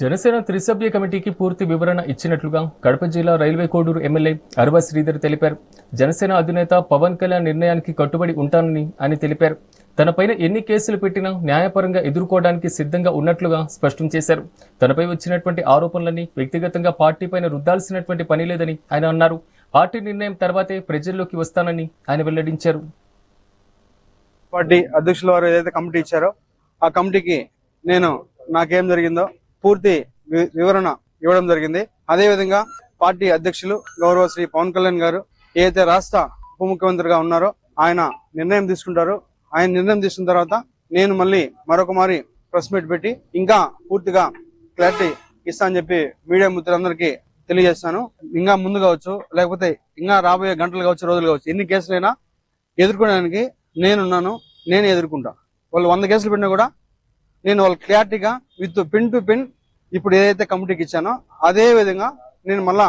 జనసేన త్రిసభ్య కమిటీకి పూర్తి వివరణ ఇచ్చినట్లుగా కడప జిల్లా రైల్వే కోడూరు ఎమ్మెల్యే అరవ శ్రీధర్ తెలిపారు. జనసేన అధినేత పవన్ కళ్యాణ్ నిర్ణయానికి కట్టుబడి ఉంటానని ఆయన తెలిపారు. తనపైన ఎన్ని కేసులు పెట్టినా న్యాయపరంగా ఎదుర్కోవడానికి సిద్ధంగా ఉన్నట్లుగా స్పష్టం చేశారు. తనపై వచ్చినటువంటి ఆరోపణలన్నీ వ్యక్తిగతంగా పార్టీపైన రుద్దాల్సినటువంటి పని లేదని ఆయన అన్నారు. పార్టీ నిర్ణయం తర్వాతే ప్రజల్లోకి వస్తానని ఆయన వెల్లడించారు. పార్టీ అధ్యక్షుల వారు ఏదైతే కమిటీ ఇచ్చారో ఆ కమిటీకి నేను నాకేం జరిగిందో పూర్తి వి- వివరణ ఇవ్వడం జరిగింది. అదేవిధంగా పార్టీ అధ్యక్షులు గౌరవ శ్రీ పవన్ కళ్యాణ్ గారు ఏదైతే రాష్ట్ర ఉప ముఖ్యమంత్రిగా ఉన్నారో ఆయన నిర్ణయం తీసుకుంటారు. ఆయన నిర్ణయం తీసుకున్న తర్వాత నేను మళ్ళీ మరొక మారి ప్రెస్ మీట్ పెట్టి ఇంకా పూర్తిగా క్లారిటీ ఇస్తా అని చెప్పి మీడియా మిత్రులందరికీ తెలియజేస్తాను. ఇంకా ముందు కావచ్చు లేకపోతే ఇంకా రాబోయే గంటలు కావచ్చు రోజులు కావచ్చు ఎన్ని కేసులైనా ఎదుర్కోవడానికి నేనున్నాను నేనే ఎదుర్కొంటా. వాళ్ళు వంద కేసులు పెట్టినా కూడా నేను వాళ్ళు క్లారిటీగా విత్ పిన్ టు పిన్ ఇప్పుడు ఏదైతే కమిటీకి ఇచ్చానో అదే విధంగా నేను మళ్ళా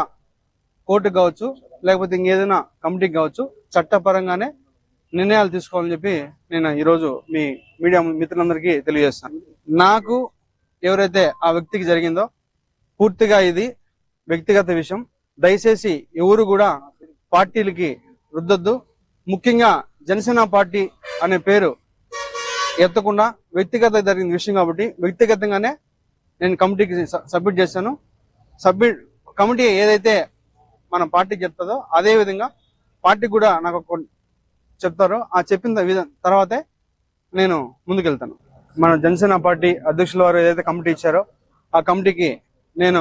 కోర్టుకు కావచ్చు లేకపోతే ఇంకేదైనా కమిటీకి కావచ్చు చట్టపరంగానే నిర్ణయాలు తీసుకోవాలని చెప్పి నేను ఈరోజు మీ మీడియా మిత్రులందరికీ తెలియజేస్తాను. నాకు ఎవరైతే ఆ వ్యక్తికి జరిగిందో పూర్తిగా ఇది వ్యక్తిగత విషయం. దయచేసి ఎవరు కూడా పార్టీలకి రుద్దొద్దు. ముఖ్యంగా జనసేన పార్టీ అనే పేరు ఎత్తకుండా వ్యక్తిగత జరిగిన విషయం కాబట్టి వ్యక్తిగతంగానే నేను కమిటీకి సబ్మిట్ చేశాను. సబ్మిట్ కమిటీ ఏదైతే మన పార్టీకి చెప్తుందో అదే విధంగా పార్టీ కూడా నాకు చెప్తారో ఆ చెప్పిన తర్వాతే నేను ముందుకెళ్తాను. మన జనసేన పార్టీ అధ్యక్షుల వారు ఏదైతే కమిటీ ఇచ్చారో ఆ కమిటీకి నేను